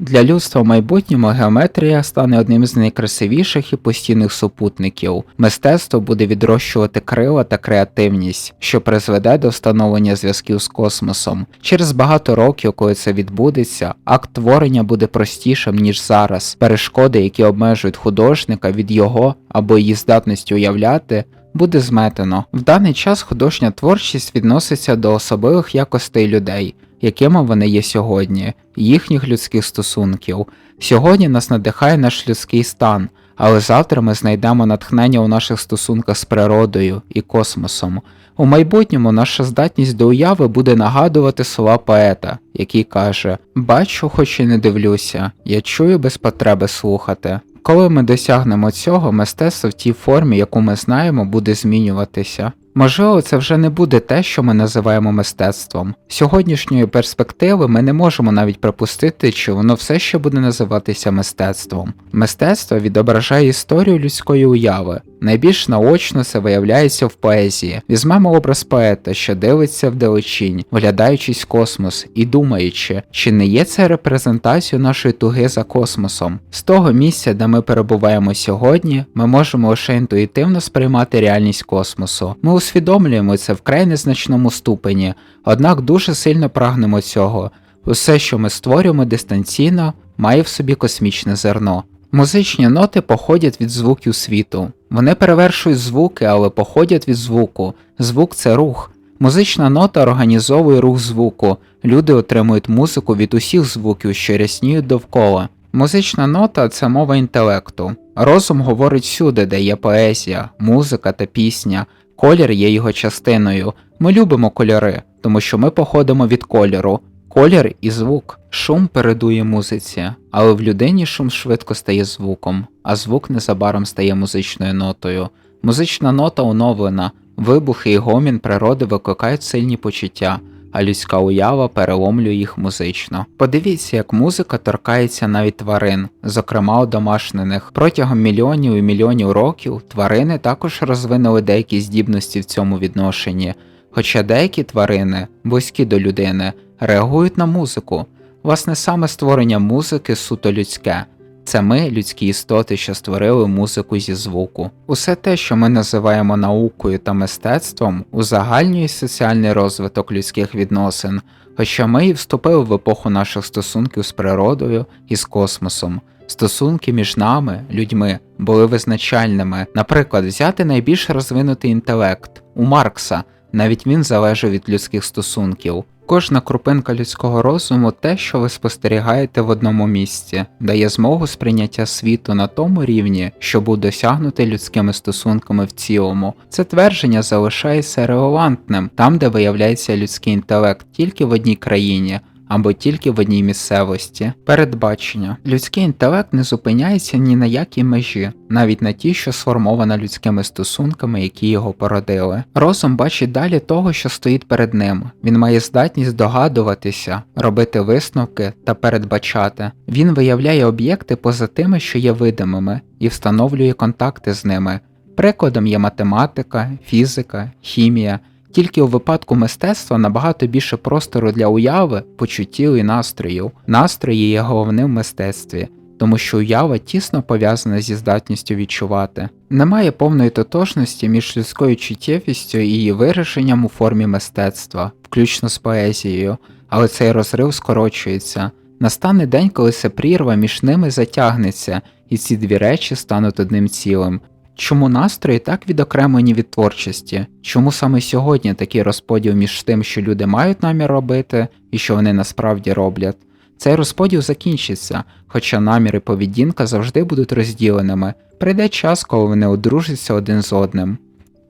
Для людства в майбутньому геометрія стане одним з найкрасивіших і постійних супутників. Мистецтво буде відрощувати крила та креативність, що призведе до встановлення зв'язків з космосом. Через багато років, коли це відбудеться, акт творення буде простішим ніж зараз. Перешкоди, які обмежують художника від його або її здатності уявляти. Буде зметено. В даний час художня творчість відноситься до особливих якостей людей, якими вони є сьогодні, їхніх людських стосунків. Сьогодні нас надихає наш людський стан, але завтра ми знайдемо натхнення у наших стосунках з природою і космосом. У майбутньому наша здатність до уяви буде нагадувати слова поета, який каже: Бачу, хоч і не дивлюся, я чую без потреби слухати. Коли ми досягнемо цього, мистецтво в тій формі, яку ми знаємо, буде змінюватися. Можливо, це вже не буде те, що ми називаємо мистецтвом. Сьогоднішньої перспективи ми не можемо навіть припустити, чи воно все ще буде називатися мистецтвом. Мистецтво відображає історію людської уяви. Найбільш наочно це виявляється в поезії. Візьмемо образ поета, що дивиться вдалечінь, вглядаючись в космос і думаючи, чи не є це репрезентацією нашої туги за космосом. З того місця, де ми перебуваємо сьогодні, ми можемо лише інтуїтивно сприймати реальність космосу. Ми усвідомлюємо це вкрай незначному ступені, однак дуже сильно прагнемо цього. Усе, що ми створюємо дистанційно, має в собі космічне зерно. Музичні ноти походять від звуків світу. Вони перевершують звуки, але походять від звуку. Звук це рух. Музична нота організовує рух звуку. Люди отримують музику від усіх звуків, що рясніють довкола. Музична нота це мова інтелекту. Розум говорить всюди, де є поезія, музика та пісня. Колір є його частиною. Ми любимо кольори, тому що ми походимо від кольору. Колір і звук. Шум передує музиці, але в людині шум швидко стає звуком, а звук незабаром стає музичною нотою. Музична нота оновлена, вибухи і гомін природи викликають сильні почуття, а людська уява переломлює їх музично. Подивіться, як музика торкається навіть тварин, зокрема одомашнених. Протягом мільйонів і мільйонів років тварини також розвинули деякі здібності в цьому відношенні, хоча деякі тварини, близькі до людини, реагують на музику. Власне, саме створення музики суто людське. Це ми, людські істоти, що створили музику зі звуку. Усе те, що ми називаємо наукою та мистецтвом, узагальнює соціальний розвиток людських відносин, хоча ми і вступили в епоху наших стосунків з природою і з космосом. Стосунки між нами, людьми, були визначальними. Наприклад, взяти найбільш розвинутий інтелект у Маркса, навіть він залежав від людських стосунків. Кожна крупинка людського розуму те, що ви спостерігаєте в одному місці, дає змогу сприйняття світу на тому рівні, що був досягнутий людськими стосунками в цілому. Це твердження залишається релевантним там, де виявляється людський інтелект тільки в одній країні. Або тільки в одній місцевості. Передбачення. Людський інтелект не зупиняється ні на якій межі, навіть на тій, що сформована людськими стосунками, які його породили. Розум бачить далі того, що стоїть перед ним. Він має здатність догадуватися, робити висновки та передбачати. Він виявляє об'єкти поза тими, що є видимими, і встановлює контакти з ними. Прикладом є математика, фізика, хімія. Тільки у випадку мистецтва набагато більше простору для уяви, почуттів і настроїв. Настрої є головним в мистецтві, тому що уява тісно пов'язана зі здатністю відчувати. Немає повної тотожності між людською чуттєвістю і її вирішенням у формі мистецтва, включно з поезією, але цей розрив скорочується. Настане день, коли ця прірва між ними затягнеться, і ці дві речі стануть одним цілим. Чому настрої так відокремлені від творчості? Чому саме сьогодні такий розподіл між тим, що люди мають намір робити, і що вони насправді роблять? Цей розподіл закінчиться, хоча намір і поведінка завжди будуть розділеними. Прийде час, коли вони одружаться один з одним.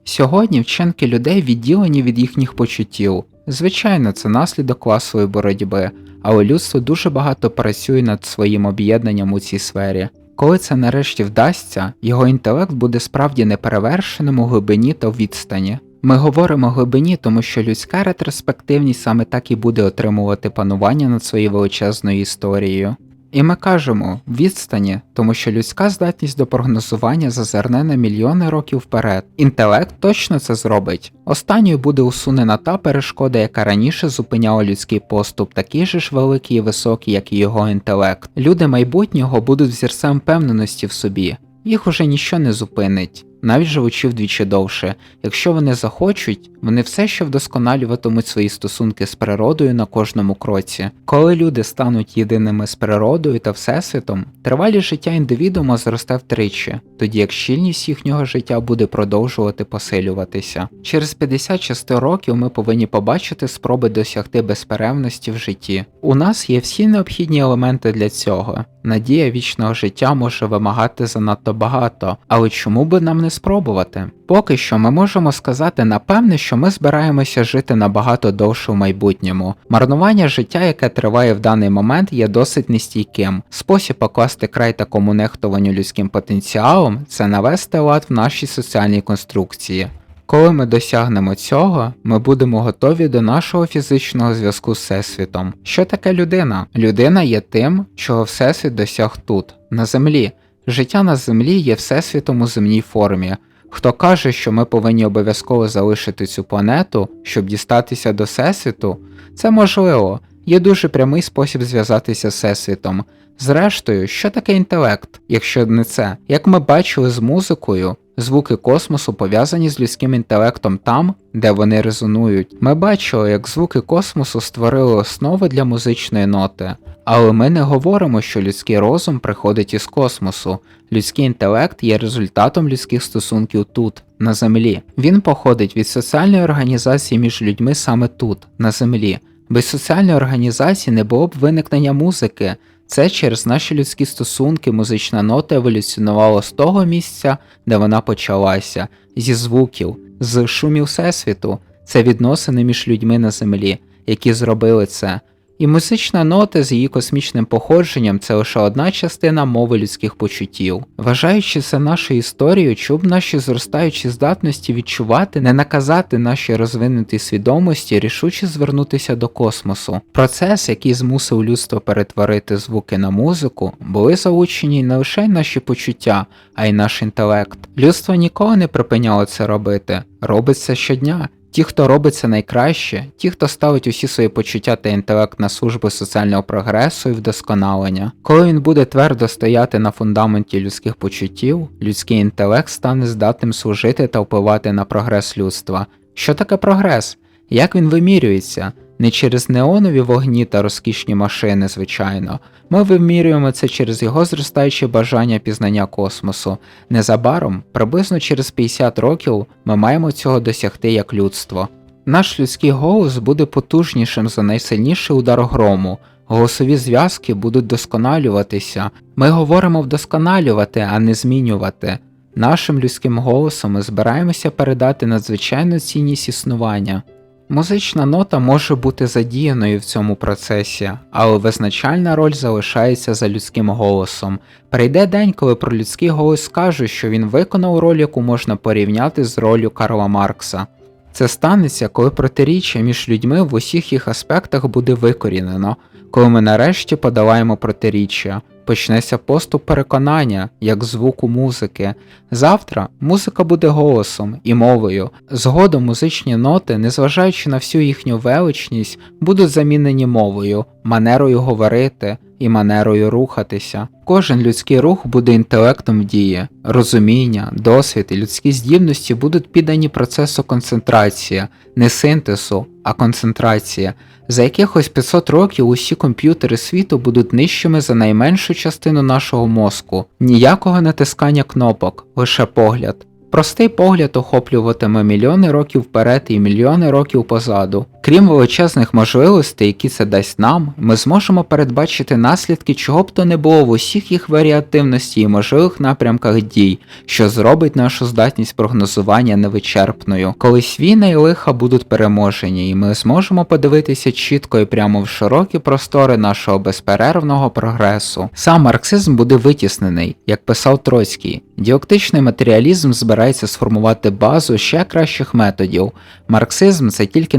Сьогодні вчинки людей відділені від їхніх почуттів. Звичайно, це наслідок класової боротьби, але людство дуже багато працює над своїм об'єднанням у цій сфері. Коли це нарешті вдасться, його інтелект буде справді неперевершеним у глибині та відстані. Ми говоримо глибині, тому що людська ретроспективність саме так і буде отримувати панування над своєю величезною історією. І ми кажемо відстані, тому що людська здатність до прогнозування зазирне на мільйони років вперед. Інтелект точно це зробить. Останньою буде усунена та перешкода, яка раніше зупиняла людський поступ, такий же ж великий і високий, як і його інтелект. Люди майбутнього будуть взірцем впевненості в собі. Їх уже ніщо не зупинить, навіть живучи вдвічі довше. Якщо вони захочуть, вони все ще вдосконалюватимуть свої стосунки з природою на кожному кроці. Коли люди стануть єдиними з природою та всесвітом, тривалість життя індивідуума зросте втричі, тоді як щільність їхнього життя буде продовжувати посилюватися. Через 50 чи 100 років ми повинні побачити спроби досягти безперервності в житті. У нас є всі необхідні елементи для цього. Надія вічного життя може вимагати занадто багато, але чому би нам не спробувати? Поки що ми можемо сказати напевне, що ми збираємося жити набагато довше в майбутньому. Марнування життя, яке триває в даний момент, є досить нестійким. Спосіб покласти край такому нехтуванню людським потенціалом це навести лад в нашій соціальній конструкції. Коли ми досягнемо цього, ми будемо готові до нашого фізичного зв'язку з Всесвітом. Що таке людина? Людина є тим, чого Всесвіт досяг тут, на землі. Життя на землі є всесвітом у земній формі. Хто каже, що ми повинні обов'язково залишити цю планету, щоб дістатися до Всесвіту, це можливо, є дуже прямий спосіб зв'язатися з Всесвітом. Зрештою, що таке інтелект, якщо не це? Як ми бачили з музикою, звуки космосу пов'язані з людським інтелектом там, де вони резонують. Ми бачили, як звуки космосу створили основи для музичної ноти. Але ми не говоримо, що людський розум приходить із космосу. Людський інтелект є результатом людських стосунків тут, на землі. Він походить від соціальної організації між людьми саме тут, на землі. Без соціальної організації не було б виникнення музики. Це через наші людські стосунки музична нота еволюціонувала з того місця, де вона почалася, зі звуків, з шумів всесвіту. Це відносини між людьми на землі, які зробили це. І музична нота з її космічним походженням це лише одна частина мови людських почуттів. Вважаючи це нашою історією, чуб наші зростаючі здатності відчувати, не наказати нашій розвинутій свідомості, рішуче звернутися до космосу. Процес, який змусив людство перетворити звуки на музику, були залучені не лише наші почуття, а й наш інтелект. Людство ніколи не припиняло це робити, робить це щодня. Ті, хто робить це найкраще, ті, хто ставить усі свої почуття та інтелект на службу соціального прогресу і вдосконалення. Коли він буде твердо стояти на фундаменті людських почуттів, людський інтелект стане здатним служити та впливати на прогрес людства. Що таке прогрес? Як він вимірюється? Не через неонові вогні та розкішні машини, звичайно. Ми вимірюємо це через його зростаюче бажання пізнання космосу. Незабаром, приблизно через 50 років, ми маємо цього досягти як людство. Наш людський голос буде потужнішим за найсильніший удар грому. Голосові зв'язки будуть досконалюватися. Ми говоримо вдосконалювати, а не змінювати. Нашим людським голосом ми збираємося передати надзвичайну цінність існування. Музична нота може бути задіяною в цьому процесі, але визначальна роль залишається за людським голосом. Прийде день, коли про людський голос скажуть, що він виконав роль, яку можна порівняти з ролью Карла Маркса. Це станеться, коли протиріччя між людьми в усіх їх аспектах буде викорінено, коли ми нарешті подолаємо протиріччя, почнеться поступ переконання, як звуку музики. Завтра музика буде голосом і мовою. Згодом музичні ноти, незважаючи на всю їхню величність, будуть замінені мовою, манерою говорити і манерою рухатися. Кожен людський рух буде інтелектом дії, розуміння, досвід і людські здібності будуть піддані процесу концентрації, не синтезу, а концентрації. За якихось 500 років усі комп'ютери світу будуть нижчими за найменшу частину нашого мозку, ніякого натискання кнопок, лише погляд. Простий погляд охоплюватиме мільйони років вперед і мільйони років позаду. Крім величезних можливостей, які це дасть нам, ми зможемо передбачити наслідки чого б то не було в усіх їх варіативності і можливих напрямках дій, що зробить нашу здатність прогнозування невичерпною. Колись війна і лиха будуть переможені, і ми зможемо подивитися чітко і прямо в широкі простори нашого безперервного прогресу. Сам марксизм буде витіснений, як писав Троцький. Діоктичний матеріалізм збирається сформувати базу ще кращих методів. Марксизм це тільки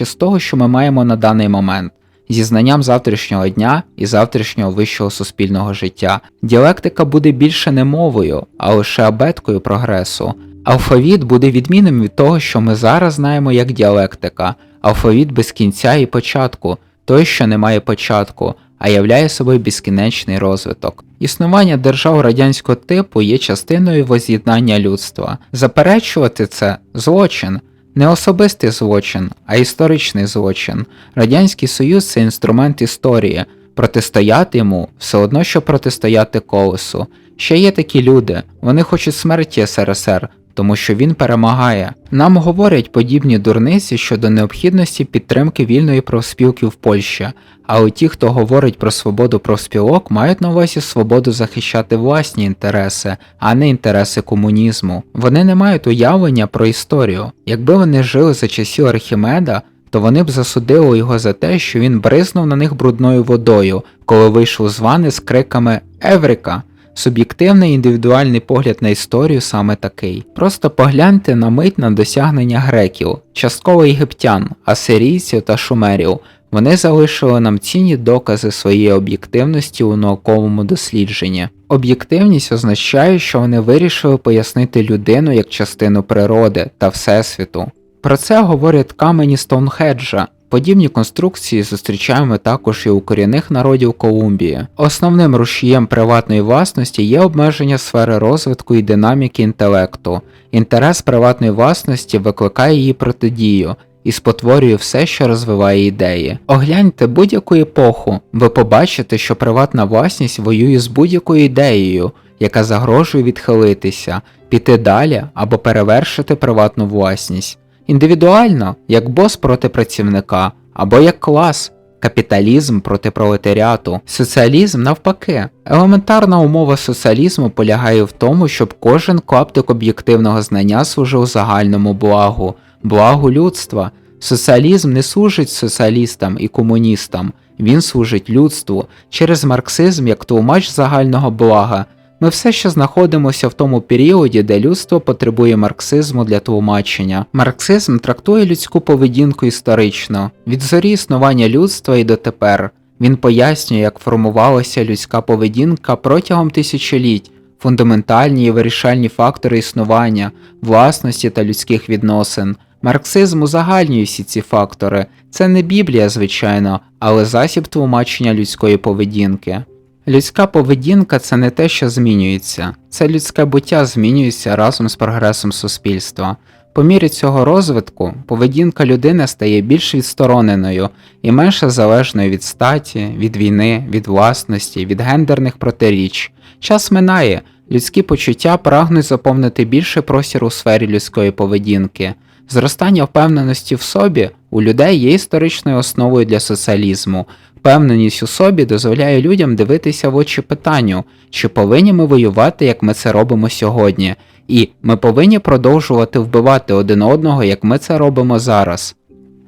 найкраще з того, що ми маємо на даний момент. зі знанням завтрашнього дня і завтрашнього вищого суспільного життя. Діалектика буде більше не мовою, а лише абеткою прогресу. Алфавіт буде відмінним від того, що ми зараз знаємо як діалектика, алфавіт без кінця і початку, той, що не має початку, а являє собою безкінечний розвиток. Існування держав радянського типу є частиною воз'єднання людства. Заперечувати це злочин. Не особистий злочин, а історичний злочин. Радянський Союз це інструмент історії. Протистояти йому все одно, що протистояти колесу. Ще є такі люди, вони хочуть смерті СРСР, тому що він перемагає. Нам говорять подібні дурниці щодо необхідності підтримки вільної профспілки в Польщі, але ті, хто говорить про свободу профспілок, мають на увазі свободу захищати власні інтереси, а не інтереси комунізму. Вони не мають уявлення про історію. Якби вони жили за часів Архімеда, то вони б засудили його за те, що він бризнув на них брудною водою, коли вийшов з вани з криками Еврика. Суб'єктивний індивідуальний погляд на історію саме такий. Просто погляньте на мить на досягнення греків, частково єгиптян, асирійців та шумерів. Вони залишили нам цінні докази своєї об'єктивності у науковому дослідженні. Об'єктивність означає, що вони вирішили пояснити людину як частину природи та Всесвіту. Про це говорять камені Стоунхеджа. Подібні конструкції зустрічаємо також і у корінних народів Колумбії. Основним рушієм приватної власності є обмеження сфери розвитку і динаміки інтелекту. Інтерес приватної власності викликає її протидію і спотворює все, що розвиває ідеї. Огляньте будь-яку епоху, ви побачите, що приватна власність воює з будь-якою ідеєю, яка загрожує відхилитися, піти далі або перевершити приватну власність. Індивідуально, як бос проти працівника, або як клас, капіталізм проти пролетаріату, соціалізм навпаки. Елементарна умова соціалізму полягає в тому, щоб кожен клаптик об'єктивного знання служив загальному благу, благу людства. Соціалізм не служить соціалістам і комуністам, він служить людству через марксизм як тлумач загального блага. Ми все ще знаходимося в тому періоді, де людство потребує марксизму для тлумачення. Марксизм трактує людську поведінку історично, від зорі існування людства і дотепер. Він пояснює, як формувалася людська поведінка протягом тисячоліть, фундаментальні і вирішальні фактори існування, власності та людських відносин. Марксизм узагальнює всі ці фактори. Це не Біблія, звичайно, але засіб тлумачення людської поведінки. Людська поведінка це не те, що змінюється, це людське буття змінюється разом з прогресом суспільства. По мірі цього розвитку поведінка людини стає більш відстороненою і менше залежною від статі, від війни, від власності, від гендерних протиріч. Час минає, людські почуття прагнуть заповнити більше простір у сфері людської поведінки. Зростання впевненості в собі у людей є історичною основою для соціалізму. Впевненість у собі дозволяє людям дивитися в очі питанню, чи повинні ми воювати, як ми це робимо сьогодні, і ми повинні продовжувати вбивати один одного, як ми це робимо зараз.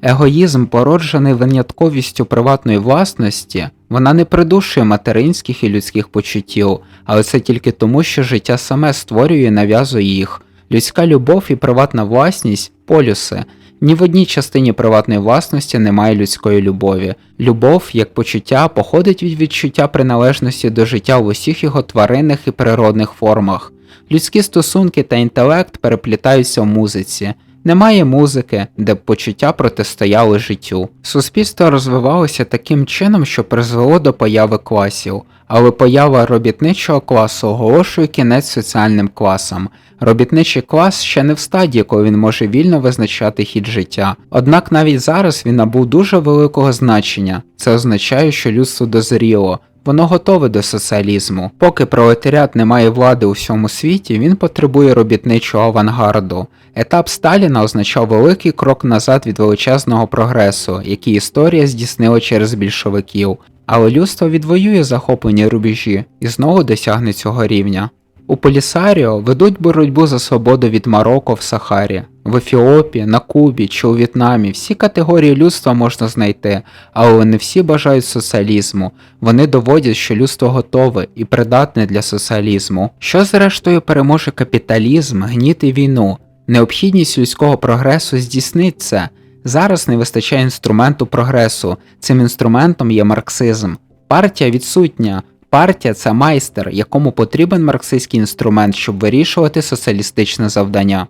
Егоїзм, породжений винятковістю приватної власності, вона не придушує материнських і людських почуттів, але це тільки тому, що життя саме створює і нав'язує їх. Людська любов і приватна власність полюси. Ні в одній частині приватної власності немає людської любові. Любов, як почуття, походить від відчуття приналежності до життя в усіх його тваринних і природних формах. Людські стосунки та інтелект переплітаються в музиці. Немає музики, де б почуття протистояли життю. Суспільство розвивалося таким чином, що призвело до появи класів, але поява робітничого класу оголошує кінець соціальним класам. Робітничий клас ще не в стадії, коли він може вільно визначати хід життя. Однак навіть зараз він набув дуже великого значення. Це означає, що людство дозріло. Воно готове до соціалізму. Поки пролетаріат не має влади у всьому світі, він потребує робітничого авангарду. Етап Сталіна означав великий крок назад від величезного прогресу, який історія здійснила через більшовиків. Але людство відвоює захоплені рубежі і знову досягне цього рівня. У Полісаріо ведуть боротьбу за свободу від Марокко в Сахарі, в Ефіопії, на Кубі чи у В'єтнамі всі категорії людства можна знайти, але вони всі бажають соціалізму. Вони доводять, що людство готове і придатне для соціалізму. Що зрештою переможе капіталізм, гніт і війну? Необхідність людського прогресу здійснить це. Зараз не вистачає інструменту прогресу. Цим інструментом є марксизм. Партія відсутня. Партія це майстер, якому потрібен марксистський інструмент, щоб вирішувати соціалістичне завдання.